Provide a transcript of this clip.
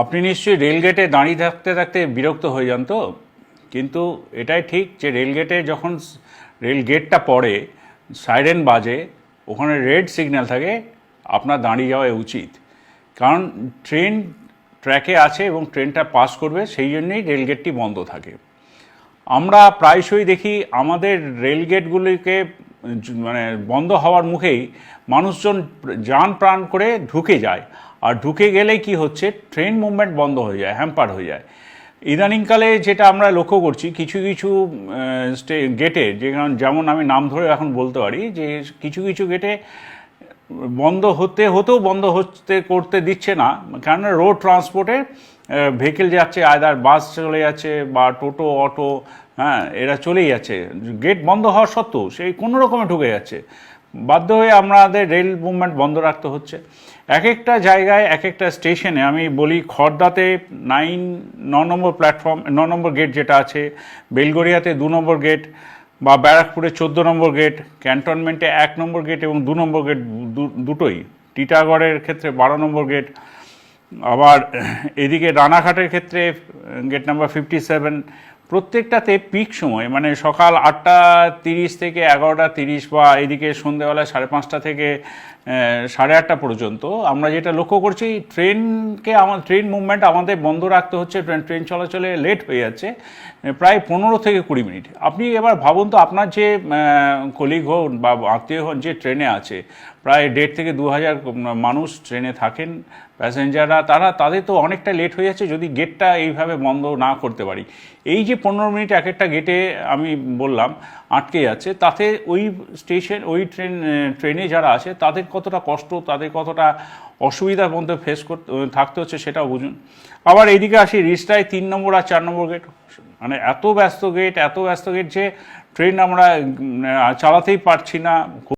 আপনি নিশ্চয়ই রেলগেটে দাঁড়িয়ে থাকতে থাকতে বিরক্ত হয়ে যান তো? কিন্তু এটাই ঠিক যে রেলগেটে যখন রেল গেটটা পড়ে সাইরেন বাজে, ওখানে রেড সিগন্যাল থাকে, আপনার দাঁড়িয়ে যাওয়া উচিত। কারণ ট্রেন ট্র্যাকে আছে এবং ট্রেনটা পাস করবে, সেই জন্যই রেলগেটটি বন্ধ থাকে। আমরা প্রায়শই দেখি আমাদের রেলগেটগুলিকে মানে বন্ধ হওয়ার মুখেই মানুষজন যান প্রাণ করে ঢুকে যায়। আর ঢুকে গেলেই কি হচ্ছে? ট্রেন মুভমেন্ট বন্ধ হয়ে যায় হ্যাম্পার হয়ে যায়। ইদানিংকালে যেটা আমরা লক্ষ্য করছি, কিছু কিছু গেটে যেমন যেমন আমি নাম ধরে এখন বলতে পারি, যে কিছু কিছু গেটে বন্ধ হতে, হতেও বন্ধ হতে, করতে দিচ্ছে না। কেননা রোড ট্রান্সপোর্টে ভেহিকেল যাচ্ছে আয়দার বাস চলে যাচ্ছে বা টোটো অটো হ্যাঁ এরা চলেই যাচ্ছে। গেট বন্ধ হওয়া সত্ত্বেও সেই কোনো রকমে ঢুকে যাচ্ছে। বাধ্য হয়ে আমাদের রেল মুভমেন্ট বন্ধ রাখতে হচ্ছে। এক একটা জায়গায় এক একটা স্টেশনে আমি বলি খর্দাতে নাইন ন নম্বর প্ল্যাটফর্ম ন নম্বর গেট যেটা আছে, বেলগড়িয়াতে দু নম্বর গেট বা ব্যারাকপুরে চোদ্দ নম্বর গেট ক্যান্টনমেন্টে এক নম্বর গেট এবং দু নম্বর গেট দুটোই। টিটাগড়ের ক্ষেত্রে বারো নম্বর গেট আবার এদিকে রানাঘাটের ক্ষেত্রে গেট নাম্বার ফিফটি সেভেন প্রত্যেকটাতে পিক সময় মানে সকাল আটটা তিরিশ থেকে এগারোটা তিরিশ বা এদিকে সন্ধেবেলা সাড়ে পাঁচটা থেকে সাড়ে আটটা পর্যন্ত, আমরা যেটা লক্ষ্য করছি, ট্রেনকে আমার ট্রেন মুভমেন্ট আমাদের বন্ধ রাখতে হচ্ছে, ট্রেন ট্রেন চলাচলে লেট হয়ে যাচ্ছে প্রায় পনেরো থেকে কুড়ি মিনিট। আপনি এবার ভাবুন তো, আপনার যে কলিগ হন বা আত্মীয় হন যে ট্রেনে আছে প্রায় দেড় থেকে দু হাজার মানুষ ট্রেনে থাকেন প্যাসেঞ্জাররা। তারা, তাদের তো অনেকটা লেট হয়ে যাচ্ছে যদি গেটটা এইভাবে বন্ধ না করতে পারি। এই যে পনেরো মিনিট এক একটা গেটে আমি বললাম আটকে যাচ্ছে, তাতে ওই স্টেশন, ওই ট্রেন, ট্রেনে যারা আছে, তাদের কতটা কষ্ট, তাদের কতটা অসুবিধার মধ্যে ফেস করতে, থাকতে হচ্ছে সেটাও বুঝুন। আবার এইদিকে আসি রিস্টায় তিন নম্বর আর চার নম্বর গেট। মানে এত ব্যস্ত গেট, এত ব্যস্ত গেট যে ট্রেন আমরা চালাতেই পারছি না।